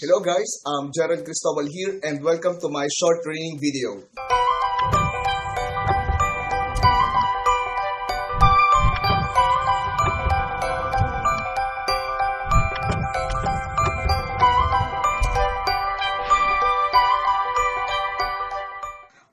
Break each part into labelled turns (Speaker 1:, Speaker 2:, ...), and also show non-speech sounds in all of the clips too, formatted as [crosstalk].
Speaker 1: Hello guys, I'm Gerald Cristobal here and welcome to my short training video.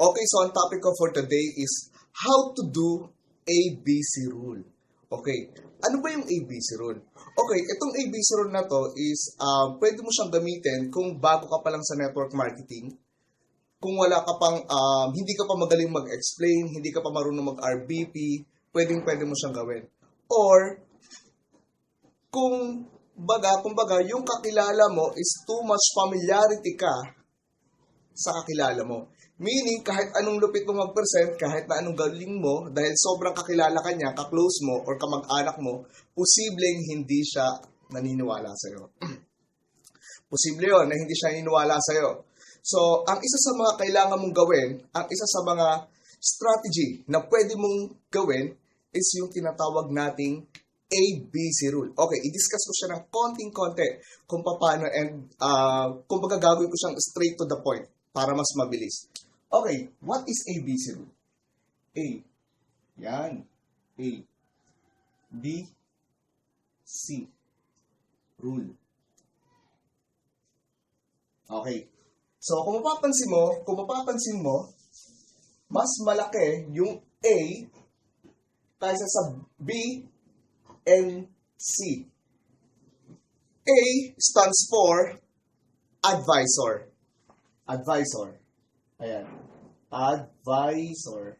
Speaker 1: Okay, so ang topic ko for today is how to do ABC rule. Okay, ano ba yung ABC rule? Okay, itong ABC rule na to is uh, pwede mo siyang gamitin kung bago ka pa lang sa network marketing, kung wala ka pang, um, hindi ka pa magaling mag-explain, hindi ka pa marunong mag-RBP, pwedeng pwede mo siyang gawin. Or, kung baga, kung baga, yung kakilala mo is too much familiarity ka sa kakilala mo. Meaning, kahit anong lupit mo mag-present, kahit na anong galing mo, dahil sobrang kakilala ka niya, ka-close mo, or kamag-anak mo, posibleng hindi siya naniniwala sa'yo. [clears throat] Posible yon na hindi siya naniniwala sa'yo. So, ang isa sa mga kailangan mong gawin, ang isa sa mga strategy na pwede mong gawin is yung tinatawag nating ABC rule. Okay, i-discuss ko siya ng konting-konti kung paano and uh, kung gagawin ko siyang straight to the point para mas mabilis. Okay, what is ABC rule? A. Yan. A. B. C. Rule. Okay. So, kung mapapansin mo, kung mapapansin mo, mas malaki yung A kaysa sa B and C. A stands for advisor. Advisor. Ayan. Advisor.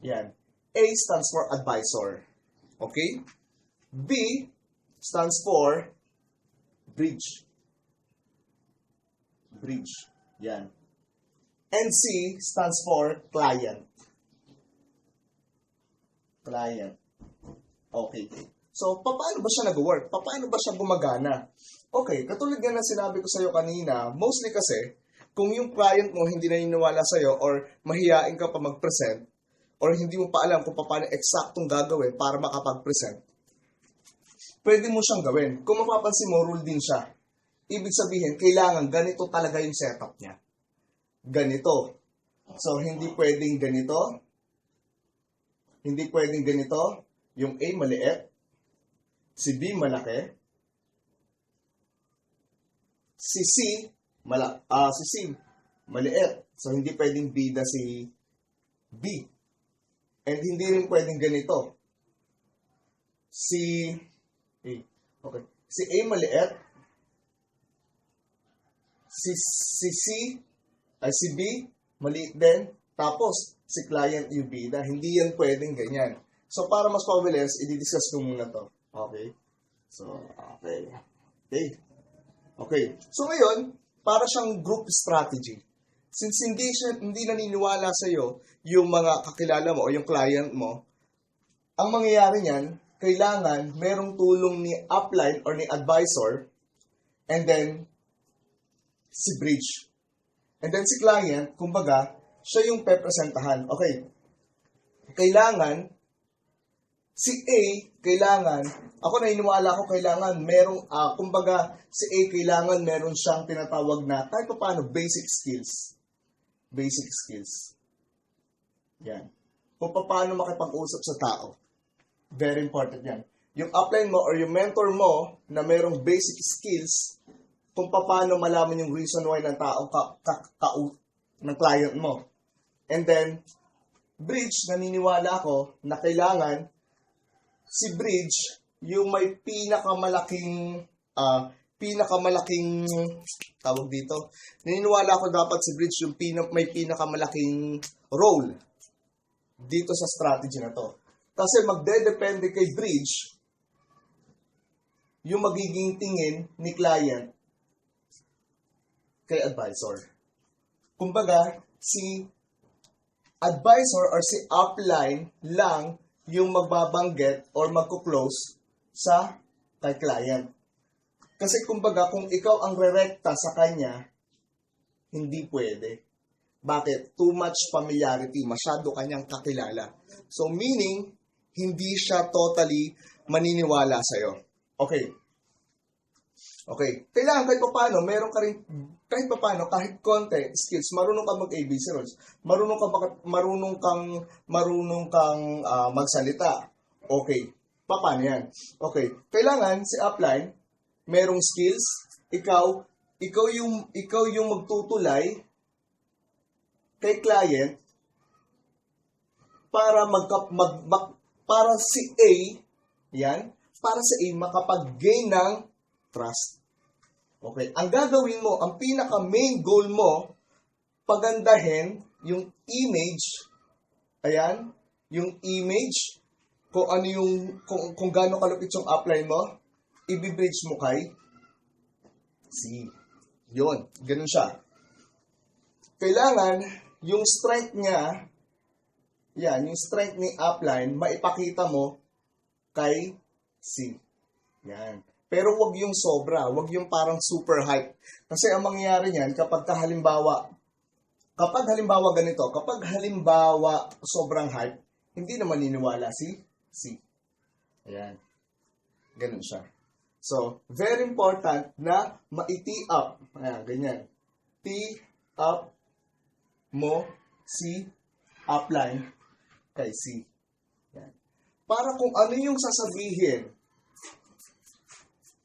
Speaker 1: Yan. A stands for advisor. Okay? B stands for bridge. Bridge. Yan. And C stands for client. Client. Okay. So, paano ba siya nag-work? Paano ba siya gumagana? Okay, katulad nga ng sinabi ko sa'yo kanina, mostly kasi, kung yung client mo hindi naniniwala sa'yo or mahihain ka pa mag-present, or hindi mo pa alam kung paano eksaktong gagawin para makapag-present, pwede mo siyang gawin. Kung mapapansin mo, rule din siya. Ibig sabihin, kailangan ganito talaga yung setup niya. Ganito. So, hindi pwedeng ganito. Hindi pwedeng ganito. Yung A maliit. Si B malaki. Si C, mala, ah si C, maliit. So, hindi pwedeng bida si B. And hindi rin pwedeng ganito. Si, A, okay. Si A maliit. Si, si C, ay si B, maliit din. Tapos, si client yung bida. Hindi yan pwedeng ganyan. So, para mas pabilis, i-discuss ko muna to. Okay? So, okay. Okay. Okay. So, ngayon, para siyang group strategy. Since hindi, siya, hindi naniniwala sa'yo yung mga kakilala mo o yung client mo, ang mangyayari niyan, kailangan merong tulong ni upline or ni advisor and then si bridge. And then si client, kumbaga, siya yung pepresentahan. Okay. Kailangan, si A, kailangan, ako naniniwala ko kailangan merong, ah, kumbaga, si A kailangan meron siyang tinatawag na, kahit pa paano, basic skills. Basic skills. Yan. Kung paano makipag-usap sa tao. Very important yan. Yung upline mo or yung mentor mo na merong basic skills kung paano malaman yung reason why ng tao ka, ka, ka, ng client mo. And then, Bridge, naniniwala ako na kailangan si Bridge yung may pinakamalaking ah pinakamalaking tawag dito. Naniniwala ako dapat si Bridge yung pina, may pinakamalaking role dito sa strategy na to. Kasi magdedepende kay Bridge yung magiging tingin ni client kay advisor. Kumbaga, si advisor or si upline lang yung magbabanggit or magko-close sa kay client. Kasi kumbaga, kung ikaw ang rerekta sa kanya, hindi pwede. Bakit? Too much familiarity. Masyado kanyang kakilala. So, meaning, hindi siya totally maniniwala sa'yo. Okay. Okay. Kailangan kahit paano, meron ka rin, kahit paano, kahit konti, skills, marunong ka mag-ABC rules. Marunong ka, marunong kang, marunong kang ah, magsalita. Okay. Paano yan? Okay. Kailangan si upline, merong skills, ikaw, ikaw yung, ikaw yung magtutulay kay client para magka, mag, mag- para si A, yan, para si A makapag-gain ng trust. Okay, ang gagawin mo, ang pinaka main goal mo, pagandahin yung image, ayan, yung image, kung ano yung, kung, kung gaano kalupit yung upline mo, ibibridge mo kay C. Yun, ganun siya. Kailangan, yung strength niya, yan, yung strength ni upline, maipakita mo kay C. Yan. Pero wag yung sobra, wag yung parang super hype. Kasi ang mangyayari niyan, kapag ka halimbawa, kapag halimbawa ganito, kapag halimbawa sobrang hype, hindi na maniniwala si C. Ayan. Ganun siya. So, very important na ma-tee up. Ayan, ganyan. Tee up mo si upline kay C. Yan. Para kung ano yung sasabihin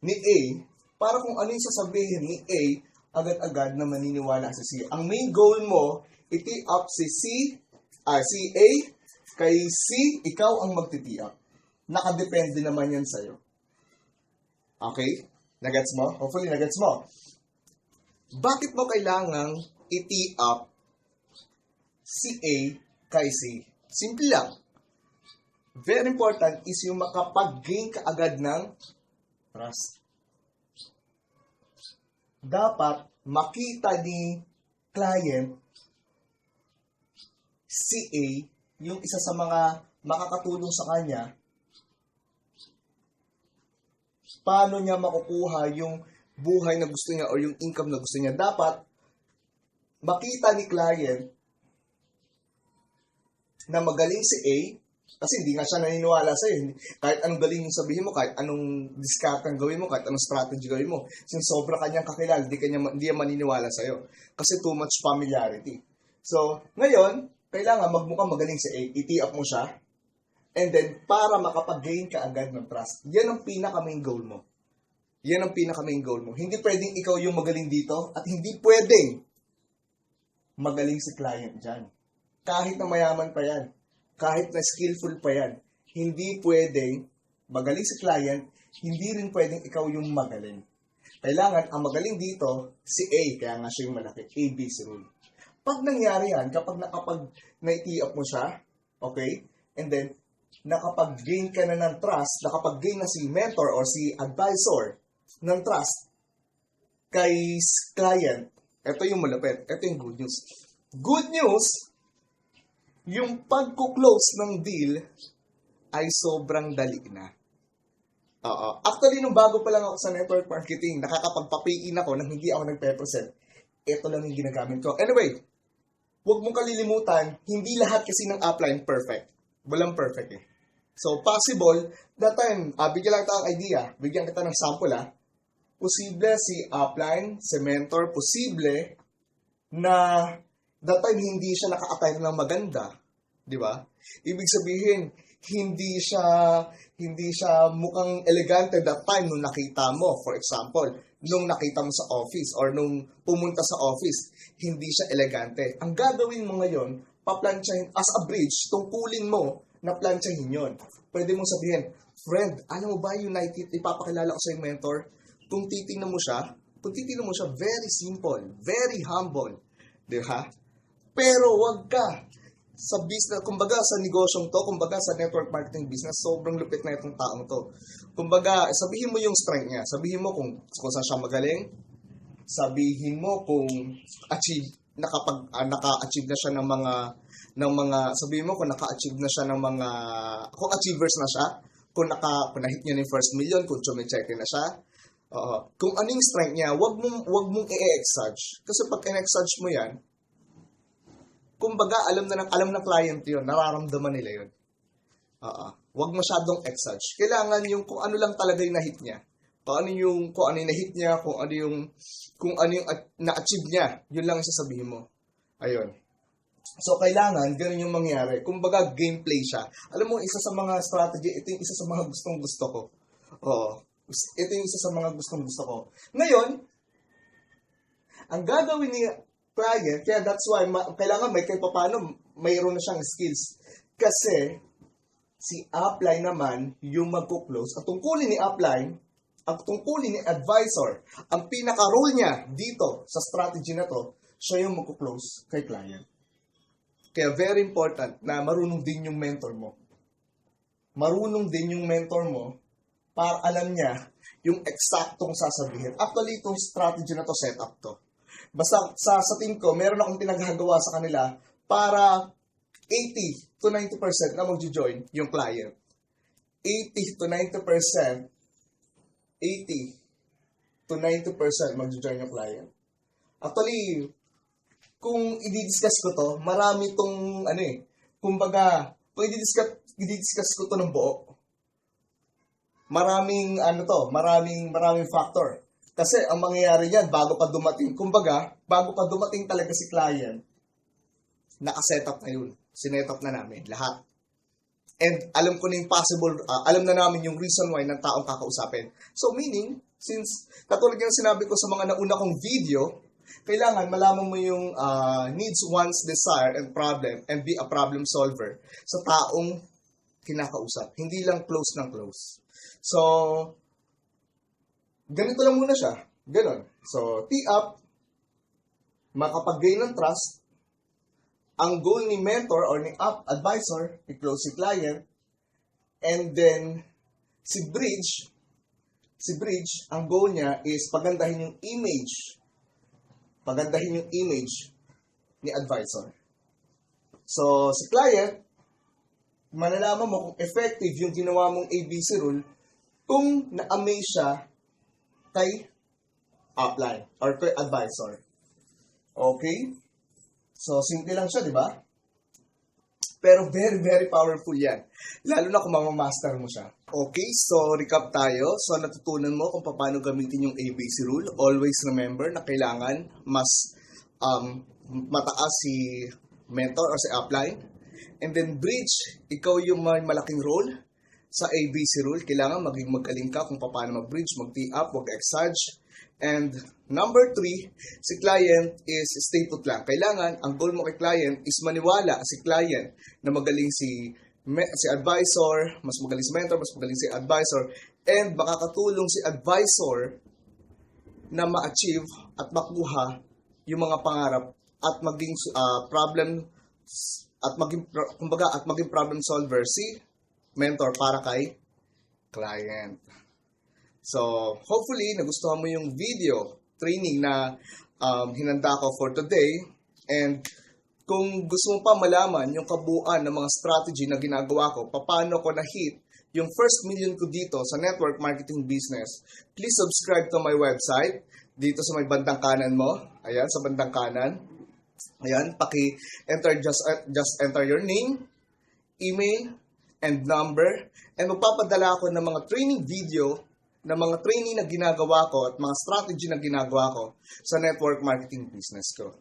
Speaker 1: ni A, para kung ano yung sasabihin ni A, agad-agad na maniniwala si C. Ang main goal mo, iti up si C, ah, si A, kay C, ikaw ang magtiti up. Nakadepende naman yan sa'yo. Okay? Nagets mo? Hopefully, nagets mo. Bakit mo kailangang iti up si A kay C? Simple lang. Very important is yung makapag-gain ka agad ng trust. Dapat makita ni client si A, yung isa sa mga makakatulong sa kanya, paano niya makukuha yung buhay na gusto niya or yung income na gusto niya. Dapat makita ni client na magaling si A, kasi hindi nga siya naniniwala sa'yo. Hindi- Kahit anong galing yung sabihin mo, kahit anong discount ang gawin mo, kahit anong strategy gawin mo, since sobra kanyang kakilala, hindi, kanya, hindi yan maniniwala sa'yo. Kasi too much familiarity. So, ngayon, kailangan magmukhang magaling si A, iti up mo siya, and then, para makapag-gain ka agad ng trust. Yan ang pinaka-main goal mo. Yan ang pinaka-main goal mo. Hindi pwedeng ikaw yung magaling dito, at hindi pwedeng magaling si client dyan. Kahit na mayaman pa yan, kahit na skillful pa yan, hindi pwedeng magaling si client, hindi rin pwedeng ikaw yung magaling. Kailangan, ang magaling dito, si A, kaya nga siya yung malaki, A, B, C rule. Pag nangyari yan, kapag nakapag na-up mo siya, okay, and then, nakapag-gain ka na ng trust, nakapag-gain na si mentor or si advisor ng trust kay client, ito yung malapit, ito yung good news. Good news, yung pagko-close ng deal ay sobrang dali na. Oo. Actually, nung bago pa lang ako sa network marketing, nakakapagpapiin ako nang hindi ako nagpe-present. Ito lang yung ginagamit ko. Anyway, huwag mong kalilimutan, hindi lahat kasi ng upline perfect. Walang perfect eh. So, possible, that time, ah, bigyan lang kita ng idea, bigyan kita ng sample ah, posible si upline, si mentor, posible na that time hindi siya naka-attire ng maganda. Di ba? Ibig sabihin, hindi siya hindi siya mukhang elegante that time nung nakita mo. For example, nung nakita mo sa office or nung pumunta sa office, hindi siya elegante. Ang gagawin mo ngayon, paplansyahin as a bridge, tungkulin mo na plansyahin yon. Pwede mong sabihin, friend, alam mo ba nakikita, ipapakilala ko sa yung mentor? Kung titingnan mo siya, kung titingnan mo siya, very simple, very humble. Di ba? Pero wag ka sa business, kumbaga sa negosyong to, kumbaga sa network marketing business, sobrang lupit na itong taong to. Kumbaga, sabihin mo yung strength niya. Sabihin mo kung, kung saan siya magaling. Sabihin mo kung achieve, nakapag, ah, naka-achieve na siya ng mga, ng mga, sabihin mo kung naka-achieve na siya ng mga, kung achievers na siya, kung naka, kung na-hit niya yung first million, kung chumicheck na siya, Oo. kung ano yung strength niya, wag mong, wag mong i-exage. Kasi pag in-exage mo yan, kumbaga, alam na ng, alam ng client yun, nararamdaman nila yun. Oo. Huwag masyadong exage. Kailangan yung kung ano lang talaga yung na-hit niya. Kung ano yung, kung ano yung na-hit niya, kung ano yung, kung ano yung at- na-achieve niya, yun lang ang sasabihin mo. Ayun. So, kailangan, ganun yung mangyari. Kumbaga, gameplay siya. Alam mo, isa sa mga strategy, ito yung isa sa mga gustong gusto ko. Oo. Ito yung isa sa mga gustong gusto ko. Ngayon, ang gagawin ni client, kaya that's why, ma- kailangan may kahit paano, mayroon na siyang skills. Kasi, si upline naman, yung magko-close, at tungkulin ni upline, ang tungkulin ni advisor, ang pinaka-role niya dito sa strategy na to, siya yung magko-close kay client. Kaya very important na marunong din yung mentor mo. Marunong din yung mentor mo para alam niya yung eksaktong sasabihin. Actually, itong strategy na to, setup to. Basta sa, sa team ko, meron akong pinaghagawa sa kanila para 80 to 90% na magjo-join yung client. 80 to 90%, 80 to 90% magjo-join yung client. Actually, kung i-discuss ko to, marami tong ano eh, kumbaga, kung i-discuss, i-discuss ko to ng buo, maraming ano to, maraming maraming factor. Kasi ang mangyayari niyan bago pa dumating, kumbaga, bago pa dumating talaga si client, naka-setup na yun. Sinetup na namin lahat. And alam ko na yung possible, ah, alam na namin yung reason why ng taong kakausapin. So meaning, since katulad yung sinabi ko sa mga nauna kong video, kailangan malaman mo yung ah, needs, wants, desire, and problem, and be a problem solver sa taong kinakausap. Hindi lang close ng close. So, ganito lang muna siya. Ganon. So, tee up, makapag-gain ng trust, ang goal ni mentor or ni up advisor, i-close si client, and then si bridge, si bridge, ang goal niya is pagandahin yung image, pagandahin yung image ni advisor. So, si client, malalaman mo kung effective yung ginawa mong ABC rule kung na-amaze siya kay upline or kay advisor. Okay? So, simple lang siya, di ba? Pero very, very powerful yan. Lalo na kung mamamaster mo siya. Okay, so recap tayo. So, natutunan mo kung paano gamitin yung ABC rule. Always remember na kailangan mas um, mataas si mentor or si upline. And then bridge, ikaw yung may malaking role sa ABC rule. Kailangan maging magaling ka kung paano mag-bridge, mag-tee up, mag-exage. And number three, si client is stay put lang. Kailangan, ang goal mo kay client is maniwala si client na magaling si si advisor, mas magaling si mentor, mas magaling si advisor, and makakatulong si advisor na ma-achieve at makuha yung mga pangarap at maging ah, problem at maging kumbaga at maging problem solver si mentor para kay client. So, hopefully, nagustuhan mo yung video training na um, hinanda ko for today. And kung gusto mo pa malaman yung kabuuan ng mga strategy na ginagawa ko, paano ko na-hit yung first million ko dito sa network marketing business, please subscribe to my website dito sa may bandang kanan mo. Ayan, sa bandang kanan. Ayan, paki-enter, just, just enter your name, email, and number. And magpapadala ako ng mga training video ng mga training na ginagawa ko at mga strategy na ginagawa ko sa network marketing business ko.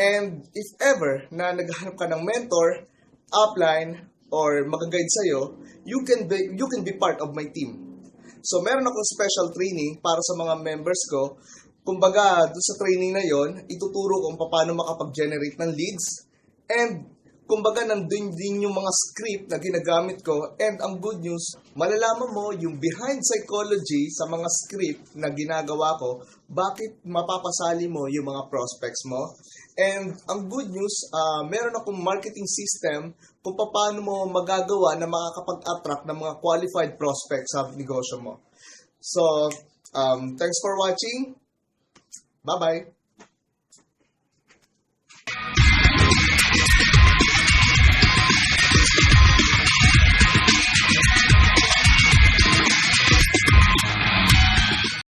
Speaker 1: And if ever na naghahanap ka ng mentor, upline, or mag-guide sa'yo, you can be, you can be part of my team. So, meron akong special training para sa mga members ko. Kumbaga, doon sa training na yon, ituturo kung paano makapag-generate ng leads. And, kumbaga, nandun din yung mga script na ginagamit ko. And, ang good news, malalaman mo yung behind psychology sa mga script na ginagawa ko, bakit mapapasali mo yung mga prospects mo. And, ang good news, ah, meron akong marketing system kung paano mo magagawa na makakapag-attract ng mga qualified prospects sa negosyo mo. So, um, thanks for watching. Bye-bye.